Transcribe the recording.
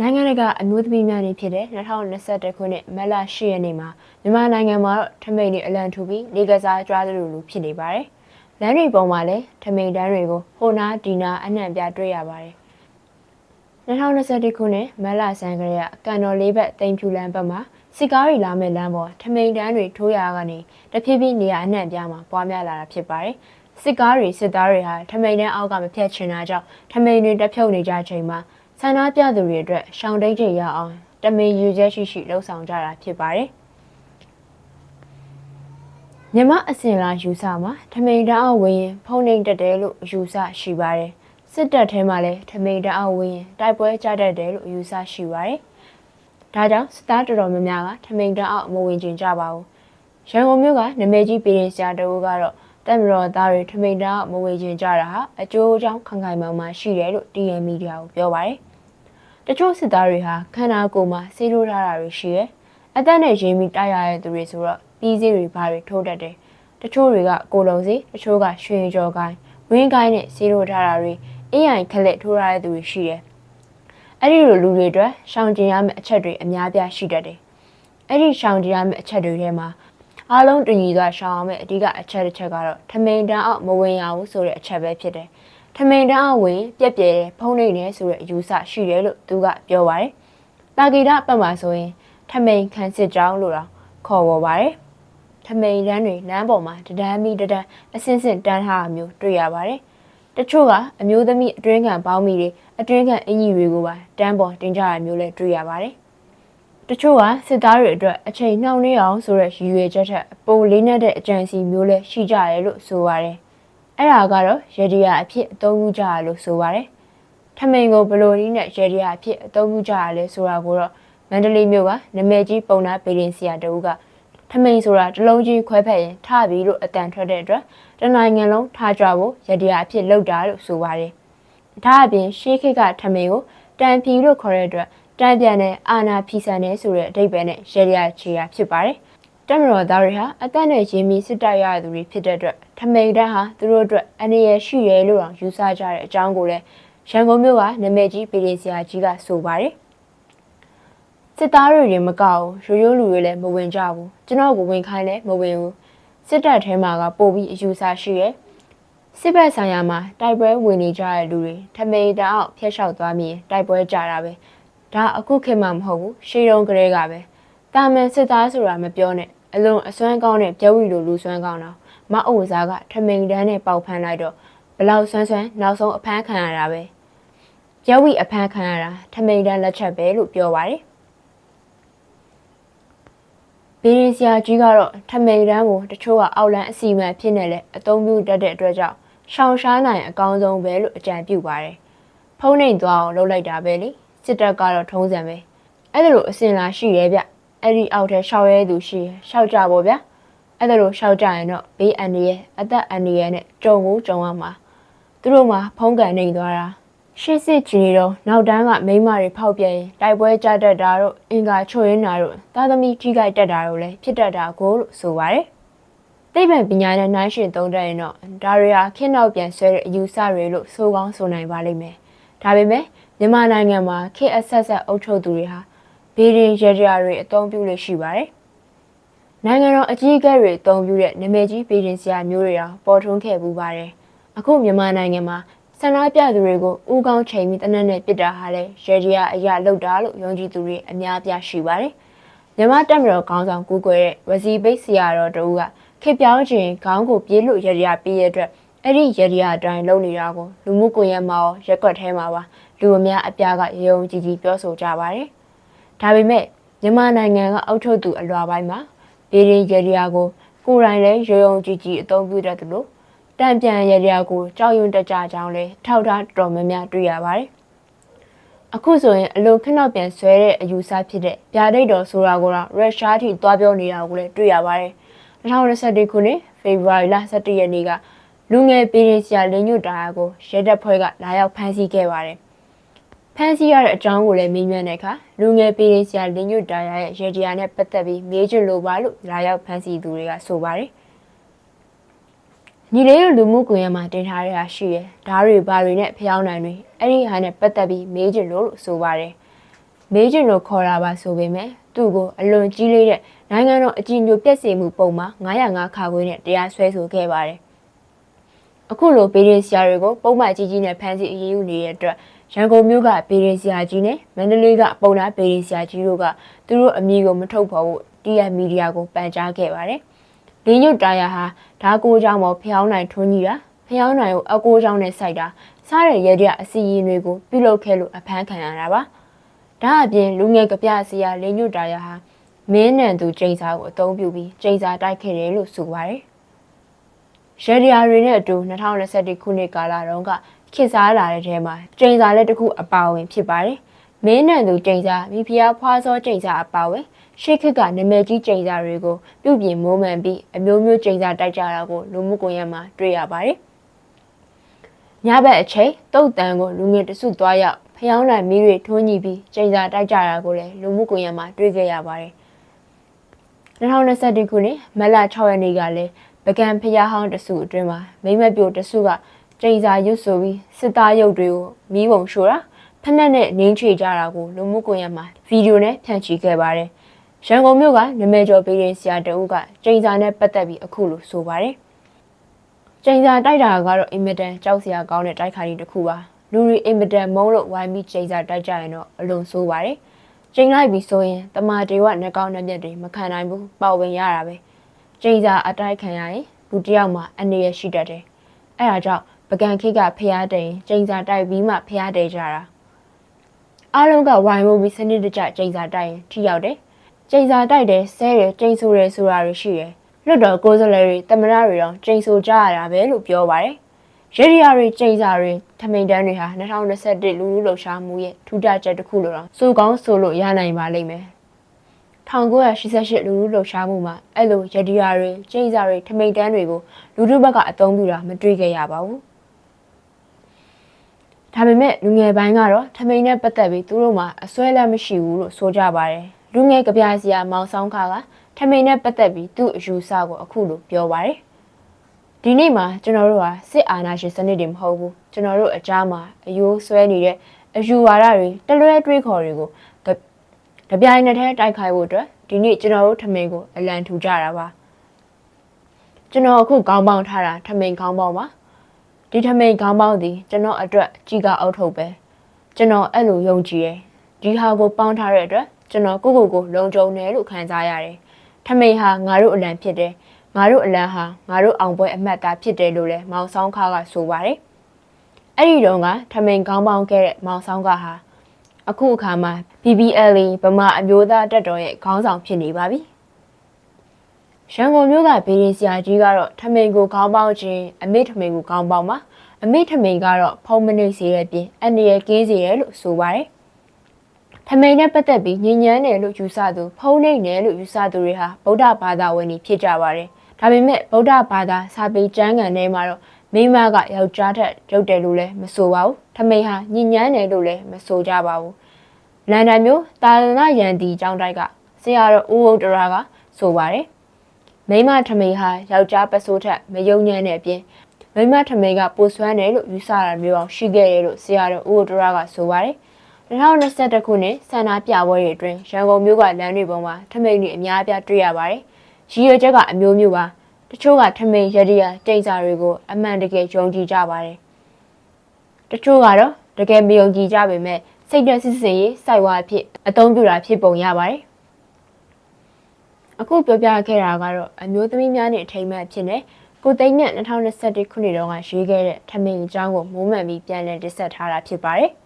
နိုင်ငံတကာအမျိုးသမီးများနေ့ဖြစ်တဲ့2021ခုနှစ်မတ်လ10ရက်နေ့မှာမြန်မာနိုင်ငံမှာတော့ထမိန်တွေအလံထူပြီးနေကစားကြွားသလိုလိုဖြစ်နေပါတယ်။လမ်းတွေပေါ်မှာလည်းထမိန်တန်းတွေကိုဟိုနာဒီနာအနှံ့ပြတွေ့ရပါတယ်။2021ခုနှစ်မတ်လဆန်းကလေးကကန်တော်လေးဘက်တိမ်ဖြူလမ်းဘက်မှာစစ်ကားတွေလာမဲ့လမ်းပေါ်ထမိန်တန်းတွေထိုးရကနေတဖြည်းဖြည်းနေရာအနှံ့ပြမှာပွားများလာတာဖြစ်ပါတယ်။စစ်ကားတွေစစ်သားတွေဟာထမိန်တန်းအောက်ကမဖြတ်ချင်တာကြောင့်ထမိန်တွေတက်ဖြုတ်နေကြချိန်မှာ ဆန္ဒပြသူတွေအတွက်ရှောင်းတိတ်ချိန်ရအောင်တမင်ယူချက်ရှိရှိလှုံ့ဆော်ကြတာဖြစ်ပါတယ်။မြမအစင်လာယူဆမှာထမိန်တန်းအောင်ဝင်ရင်ဖုံးနေတတ်တယ်လို့ယူဆရှိပါတယ်။စစ်တပ်ထဲမှာလည်းထမိန်တန်းအောင်ဝင်ရင်တိုက်ပွဲကြတတ်တယ်လို့ယူဆရှိပါတယ်။ဒါကြောင့်စတားတော်တော်များများကထမိန်တန်းအောင်မဝင်ကျင်ကြပါဘူး။ရန်ကုန်မြို့ကနမေကြီးပြည်ရင်ဆရာတဦးကတော့တက်မတော်သားတွေထမိန်တန်းမဝေကျင်ကြတာဟာအကျိုးအကြောင်းခံခိုင်မာမှရှိတယ်လို့ TN Media ကိုပြောပါတယ်။ တချို့စစ်သားတွေဟာခန္ဓာကိုယ်မှာဆေးထိုးထားတာတွေရှိတယ်။အသက်နဲ့ရင်းမိတိုက်ရတဲ့သူတွေဆိုတော့ပြီးစေးတွေဘာတွေထိုးတတ်တယ်။တချို့တွေကကိုလုံးစီတချို့ကရွှေကြော်ကိုင်းဝင်းကိုင်းနဲ့ဆေးထိုးထားတာတွေအရင်ခလက်ထိုးထားတဲ့သူတွေရှိတယ်။အဲ့ဒီလိုလူတွေအတွက်ရှောင်ကျဉ်ရမယ့်အချက်တွေအများပြားရှိတတ်တယ်။အဲ့ဒီရှောင်ကျဉ်ရမယ့်အချက်တွေထဲမှာအားလုံးတူညီစွာရှောင်အောင်မဲ့အဓိကအချက်တစ်ချက်ကတော့ထမိန်တန်းအောင်မဝင်ရဘူးဆိုတဲ့အချက်ပဲဖြစ်တယ်။ ထမိန်တန်းအောင်ဝင်ပြက်ပြဲတယ်ဖုံးနေတယ်ဆိုတဲ့အယူဆရှိတယ်လို့သူကပြောပါတယ်။တာဂီတာပတ်မှာဆိုရင်ထမိန်ခန်းစစ်ကြောင်းလို့တော့ခေါ်ပေါ်ပါတယ်။ထမိန်တန်းတွေလမ်းပေါ်မှာတဒန်းမီတဒန်းအစင်းစင်တန်းထားတာမျိုးတွေ့ရပါတယ်။တချို့ကအမျိုးသမီးအတွင်းခံပေါင်းမိတွေအတွင်းခံအင်ကြီးတွေကိုပါတန်းပေါ်တင်ကြရမျိုးလည်းတွေ့ရပါတယ်။တချို့ကစစ်သားတွေအတွက်အချိန်နှောင့်နှေးအောင်ဆိုတဲ့ရည်ရွယ်ချက်ထက်ပိုလေးနက်တဲ့အကြံစီမျိုးလည်းရှိကြတယ်လို့ဆိုပါတယ်။ အဲ့ဒါကတော့ရေဒီယာအဖြစ်အသုံးပြုကြရလို့ဆိုပါတယ်။ထမိန်ကိုဘလိုနည်းနဲ့ရေဒီယာအဖြစ်အသုံးပြုကြရလဲဆိုတာကိုတော့မန္တလေးမြို့ကနမဲကြီးပုံနာပေရင်ဆရာတဦးကထမိန်ဆိုတာတလုံးကြီးခွဲဖက်ရင်ထပြီးလို့အတန်ထွက်တဲ့အတွက်တနိုင်ငံလုံးထားကြဖို့ရေဒီယာအဖြစ်လုပ်တာလို့ဆိုပါတယ်။ဒါအပြင်ရှေးခေတ်ကထမိန်ကိုတန်ဖြီလို့ခေါ်တဲ့အတွက်တန်ပြန်တဲ့အာနာဖီဆန်တဲ့ဆိုတဲ့အဓိပ္ပာယ်နဲ့ရေရချေရဖြစ်ပါတယ်။ တမတော်သားတွေဟာအသက်နဲ့ရင်းပြီးစစ်တိုက်ရတဲ့သူတွေဖြစ်တဲ့အတွက်ထမိန်တန်းဟာသူတို့အတွက်အနေရရှိရဲလို့တောင်ယူဆကြတဲ့အကြောင်းကိုလည်းရန်ကုန်မြို့ကနမေကြီးပြည်ရင်ဆရာကြီးကဆိုပါတယ်။စစ်သားတွေရင်မကောက်ဘူးရိုးရိုးလူတွေလည်းမဝင်ကြဘူးကျွန်တော်ကိုဝင်ခိုင်းလည်းမဝင်ဘူးစစ်တပ်ထဲမှာကပို့ပြီးအယူဆရှိရဲစစ်ဘက်ဆိုင်ရာမှာတိုက်ပွဲဝင်နေကြတဲ့လူတွေထမိန်တအောင်ဖျက်လျှောက်သွားမြင်တိုက်ပွဲကြတာပဲ။ဒါအခုခေတ်မှမဟုတ်ဘူးရှေးတုန်းကလေးကပဲတာမန်စစ်သားဆိုတာမပြောနဲ့ အလုံးအစွမ်းကောင်းတဲ့ပြောဝီလိုလူစွမ်းကောင်းတော့မအုပ်စားကထမိန်တန်းနဲ့ပေါက်ဖမ်းလိုက်တော့ဘလောက်ဆွမ်းဆွမ်းနောက်ဆုံးအဖမ်းခံရတာပဲပြောဝီအဖမ်းခံရတာထမိန်တန်းလက်ချက်ပဲလို့ပြောပါတယ်ဘီရင်ဆရာကြီးကတော့ထမိန်တန်းကိုတချို့ကအောက်လန်းအစီမံဖြစ်နေလဲအသုံးပြုတတ်တဲ့အတွက်ကြောင့်ရှောင်ရှားနိုင်အကောင်းဆုံးပဲလို့အကြံပြုပါတယ်ဖုံးနေသွားအောင်လုပ်လိုက်တာပဲလေစစ်တပ်ကတော့ထုံးစံပဲအဲ့ဒါလိုအစင်လာရှိရဲဗျ အဲ့ဒီအောက်ထဲရှောက်ရဲသူရှိရှောက်ကြပါဗျအဲ့ဒါလိုရှောက်ကြရင်တော့ဘေးအန္တရာယ်အသက်အန္တရာယ်နဲ့ကြုံကိုကြုံရမှာသူတို့မှာဖုံးကန်နေသွားတာရှေ့စစ်ကြီးတော့နောက်တန်းကမိမတွေဖောက်ပြန်ရင်တိုက်ပွဲကြတတ်တာတို့အင်္ဂါချွေရင်းတာတို့သားသမီးကြီးကြိုက်တတ်တာတို့လည်းဖြစ်တတ်တာကိုလို့ဆိုပါတယ်သိပ္ပံပညာနဲ့နှိုင်းယှဉ်သုံးတတ်ရင်တော့ဒါတွေဟာခင်းနောက်ပြန်ဆွဲတဲ့အယူဆတွေလို့ဆိုကောင်းဆိုနိုင်ပါလိမ့်မယ်ဒါပေမဲ့မြန်မာနိုင်ငံမှာခေတ်အဆက်ဆက်အုပ်ချုပ်သူတွေဟာ ဗီဒီရေဒီယာတွေအသုံးပြုလို့ရှိပါတယ်။နိုင်ငံတော်အကြီးအကဲတွေအသုံးပြုတဲ့နာမည်ကြီးဗီဒီဆရာမျိုးတွေတောင်ပေါ်ထွန်းခဲ့ပူပါတယ်။အခုမြန်မာနိုင်ငံမှာဆန္ဒပြသူတွေကိုဥကောင်းချိန်ပြီးတနက်နဲ့ပစ်တာဟာလည်းရေဒီယာအရာလောက်တာလို့ယုံကြည်သူတွေအများပြားရှိပါတယ်။မြန်မာတက်မတော်ခေါင်းဆောင်ကူကွယ်တဲ့ဝစီပိတ်ဆရာတော်တို့ကခေပြောင်းခြင်းခေါင်းကိုပြေးလို့ရေဒီယာပြီးရတဲ့အဲ့ဒီရေဒီယာအတိုင်းလုပ်နေတာကိုလူမှုကွန်ရက်မှာရောရက်ွက်ထဲမှာပါလူအများအပြားကရုံကြည်ကြည်ပြောဆိုကြပါတယ်။ ဒါပေမဲ့မြန်မာနိုင်ငံကအုပ်ချုပ်သူအလွာပိုင်းမှာဗီဒီရေဒီယာကိုကိုယ်တိုင်လည်းရုံကြည်ကြည်အသုံးပြုတတ်သလိုတံပြန်ရေဒီယာကိုကြောက်ရွံ့တကြကြောင်းလည်းထောက်ထားတော်များများတွေ့ရပါတယ်။အခုဆိုရင်အလိုခဏပြန်ဆွဲတဲ့အယူဆဖြစ်တဲ့ဗျာဒိတ်တော်ဆိုတာကိုတော့ရုရှားထိသွားပြောနေတာကိုလည်းတွေ့ရပါတယ်။2021ခုနှစ်ဖေဖော်ဝါရီလ17ရက်နေ့ကလူငယ်ပြည်ရင်ဆရာလင်းညွတ်တာကိုရဲတပ်ဖွဲ့ကလာရောက်ဖမ်းဆီးခဲ့ပါတယ် ဖမ်းဆီးရတဲ့အကြောင်းကိုလည်းမေးမြန်းတဲ့အခါလူငယ်ပြည်ရင်ဆရာလင်းညွတ်တာရဲ့ရေဒီယာနဲ့ပတ်သက်ပြီးမေးချင်လို့ပါလို့လာရောက်ဖမ်းဆီးသူတွေကဆိုပါတယ်ညီလေးတို့လူမှုကွန်ရက်မှာတင်ထားရတာရှိရယ်ဓားတွေဘာတွေနဲ့ဖျောင်းနိုင်တွေအဲ့ဒီဟာနဲ့ပတ်သက်ပြီးမေးချင်လို့လို့ဆိုပါတယ်မေးချင်လို့ခေါ်တာပါဆိုပေမဲ့သူ့ကိုအလွန်ကြီးလေးတဲ့နိုင်ငံတော်အကြီးအကျယ်ပြည့်စုံမှုပုံမှာ905ခါခွေးနဲ့တရားစွဲဆိုခဲ့ပါတယ်။အခုလိုပေရင်ဆရာတွေကိုပုံမှန်ကြီးကြီးနဲ့ဖမ်းဆီးအရေးယူနေတဲ့အတွက် ရန်ကုန်မြို့ကပေရင်ဆရာကြီးနဲ့မန္တလေးကပုံနာပေရင်ဆရာကြီးတို့ကသူတို့အမည်ကိုမထုတ်ဖော်ဖို့တီးရမီဒီယာကိုပန်ကြားခဲ့ပါတယ်။လင်းညွတ်တာယာဟာဓာကိုကြောင့်မော်ဖျောင်းနိုင်ထွန်းကြီးတာဖျောင်းနိုင်ကိုအကိုကြောင့်နဲ့စိုက်တာစားတဲ့ရဲရအစီရင်တွေကိုပြုလုပ်ခဲ့လို့အဖမ်းခံရတာပါ။ဒါအပြင်လူငယ်ကပြဆရာလင်းညွတ်တာယာဟာမင်းနံသူကျိန်စာကိုအသုံးပြုပြီးကျိန်စာတိုက်ခဲ့တယ်လို့ဆိုပါတယ်။ရဒီယာတွေနဲ့အတူ2021ခုနှစ်ကာလတုန်းက ခေတ်စားလာတဲ့ထဲမှာကျိန်စာလက်တစ်ခုအပါအဝင်ဖြစ်ပါတယ်။မင်းနံသူကျိန်စာမိဖုရားဖွားစောကျိန်စာအပါအဝင်ရှေ့ခက်ကနာမည်ကြီးကျိန်စာတွေကိုပြုပြင်မိုးမှန်ပြီးအမျိုးမျိုးကျိန်စာတိုက်ကြတာကိုလူမှုကွန်ရက်မှာတွေ့ရပါတယ်။ညဘက်အချိန်တုတ်တန်ကိုလူငယ်တစုသွားရောက်ဖျောင်းနိုင်မီးတွေထွန်းညီပြီးကျိန်စာတိုက်ကြတာကိုလည်းလူမှုကွန်ရက်မှာတွေ့ခဲ့ရပါတယ်။2021ခုနှစ်မတ်လ6ရက်နေ့ကလည်းပကံဖျားဟောင်းတစုအတွင်းမှာမိမပြိုတစုက ကျိန်စာရွတ်ဆိုပြီးစစ်သားရုပ်တွေကိုမီးပုံရှို့တာဖက်နဲ့နဲ့နင်းချွေကြတာကိုလူမှုကွန်ရက်မှာဗီဒီယိုနဲ့ဖြန့်ချိခဲ့ပါတယ်။ရန်ကုန်မြို့ကနမဲကျော်ပေးရင်ဆရာတအုပ်ကကျိန်စာနဲ့ပတ်သက်ပြီးအခုလိုဆိုပါတယ်။ကျိန်စာတိုက်တာကတော့အင်မတန်ကြောက်စရာကောင်းတဲ့တိုက်ခိုက်ရေးတစ်ခုပါ။လူတွေအင်မတန်မုန်းလို့ဝိုင်းပြီးကျိန်စာတိုက်ကြရင်တော့အလွန်ဆိုးပါတယ်။ချိန်လိုက်ပြီဆိုရင်တမာတေဝနှကောင်းနှမျက်တွေမခံနိုင်ဘူးပေါ့ဝင်ရတာပဲချိန်စာအတိုက်ခံရရင်လူတယောက်မှာအနေရရှိတတ်တယ်အဲ့ဒါကြောင့် ပကံခိကဖျားတယ်ချိန်စာတိုက်ပြီးမှဖျားတယ်ကြတာအားလုံးကဝိုင်မို့ပြီးစနစ်တကျချိန်စာတိုက်ရင်ထိရောက်တယ်ချိန်စာတိုက်တယ်ဆဲတယ်ချိန်ဆိုတယ်ဆိုတာတွေရှိတယ်လွတ်တော်ကိုယ်စားလှယ်တွေတမရတွေတော့ချိန်ဆိုကြရတာပဲလို့ပြောပါတယ်ရေဒီယာတွေချိန်စာတွေထမိန်တန်းတွေဟာ2021လူလူလှုပ်ရှားမှုရဲ့ထူးခြားချက်တစ်ခုလို့တော့စိုးကောင်းဆိုလို့ရနိုင်ပါလိမ့်မယ်1988လူလူလှုပ်ရှားမှုမှာအဲ့လိုရေဒီယာတွေချိန်စာတွေထမိန်တန်းတွေကိုလူထုဘက်ကအသုံးပြုတာမတွေ့ခဲ့ရပါဘူး ဒါပေမဲ့လူငယ်ပိုင်းကတော့ထမိန်နဲ့ပတ်သက်ပြီးသူတို့မှာအစွဲလက်မရှိဘူးလို့ဆိုကြပါတယ်လူငယ်ကပြားစီယာမောင်ဆောင်ခါကထမိန်နဲ့ပတ်သက်ပြီးသူ့အယူဆကိုအခုလိုပြောပါတယ်ဒီနေ့မှာကျွန်တော်တို့ဟာစစ်အာဏာရှင်စနစ်တွေမဟုတ်ဘူးကျွန်တော်တို့အကြားမှာအယိုးဆွဲနေတဲ့အယူဝါဒတွေတလွဲတွေးခေါ်တွေကိုတပြိုင်နက်တည်းတိုက်ခိုက်ဖို့အတွက်ဒီနေ့ကျွန်တော်တို့ထမင်းကိုအလံထူကြတာပါကျွန်တော်အခုခေါင်းပေါင်းထားတာထမင်းခေါင်းပေါင်းပါ ဒီထမင်းခေါင်းပေါင်းသည်ကျွန်တော်အတွက်ကြီးကအုပ်ထုတ်ပဲကျွန်တော်အဲ့လိုယုံကြည်တယ်ဒီဟာကိုပေါင်းထားတဲ့အတွက်ကျွန်တော်ကိုကိုကိုလုံခြုံတယ်လို့ခံစားရတယ်ထမင်းဟာငါတို့အလံဖြစ်တယ်ငါတို့အလံဟာငါတို့အောင်ပွဲအမှတ်သားဖြစ်တယ်လို့လည်းမောင်ဆောင်ခါကဆိုပါတယ်။အဲ့ဒီတော့ကထမိန်ကောင်းပေါင်းခဲ့တဲ့မောင်ဆောင်ခါဟာအခုအခါမှာ BBL ဗမာအမျိုးသားတက်တော်ရဲ့ခေါင်းဆောင်ဖြစ်နေပါပြီ။ ရန်ကုန်မြို့ကဘေးရင်ဆရာကြီးကတော့ထမိန်ကိုခေါင်းပေါင်းခြင်းအမေထမိန်ကိုခေါင်းပေါင်းမှာအမေထမိန်ကတော့ဖုံးမနှိပ်စေတဲ့ပြင်အန္တရာယ်ကင်းစေတယ်လို့ဆိုပါတယ်။ထမိန်နဲ့ပတ်သက်ပြီးညဉ့်ညမ်းတယ်လို့ယူဆသူဖုံးနှိပ်တယ်လို့ယူဆသူတွေဟာဗုဒ္ဓဘာသာဝင်တွေဖြစ်ကြပါတယ်ဒါပေမဲ့ဗုဒ္ဓဘာသာစာပေကျမ်းဂန်ထဲမှာတော့မိမကယောက်ျားထက်ရုပ်တယ်လို့လည်းမဆိုပါဘူးထမိန်ဟာညဉ့်ညမ်းတယ်လို့လည်းမဆိုကြပါဘူးလန်ဒန်မြို့တာလနာရန်တီကျောင်းတိုက်ကဆရာတော်ဦးဝုဒ္ဒရာကဆိုပါတယ် မိမထမိန်ဟာယောက်ျားပစိုးထက်မယုံညံ့တဲ့အပြင်မိမထမိန်ကပိုဆွမ်းတယ်လို့ယူဆတာမျိုးအောင်ရှိခဲ့တယ်လို့ဆရာတော်ဦးဝုဒ္ဒရာကဆိုပါတယ်2021ခုနှစ်ဆန္ဒပြပွဲတွေအတွင်းရန်ကုန်မြို့ကလမ်းတွေပေါ်မှာထမိန်တွေအများအပြားတွေ့ရပါတယ်။ရည်ရွယ်ချက်ကအမျိုးမျိုးပါတချို့ကထမိန်ရည်ရတိတ်စာတွေကိုအမှန်တကယ်ယုံကြည်ကြပါတယ်တချို့ကတော့တကယ်မယုံကြည်ကြပေမဲ့စိတ်ဓာတ်စစ်စစ်ရေးစိုက်ဝါအဖြစ်အသုံးပြုတာဖြစ်ပုံရပါတယ် အခုပြောပြခဲ့တာကတော့အမျိုးသမီးများနဲ့အထိမ်းအမှတ်ဖြစ်နေကိုသိန်းနဲ့2021ခုနှစ်တုန်းကရွေးခဲ့တဲ့ထမိန်အကြောင်းကိုမိုးမှန်ပြီးပြန်လည်တင်ဆက်ထားတာဖြစ်ပါတယ်။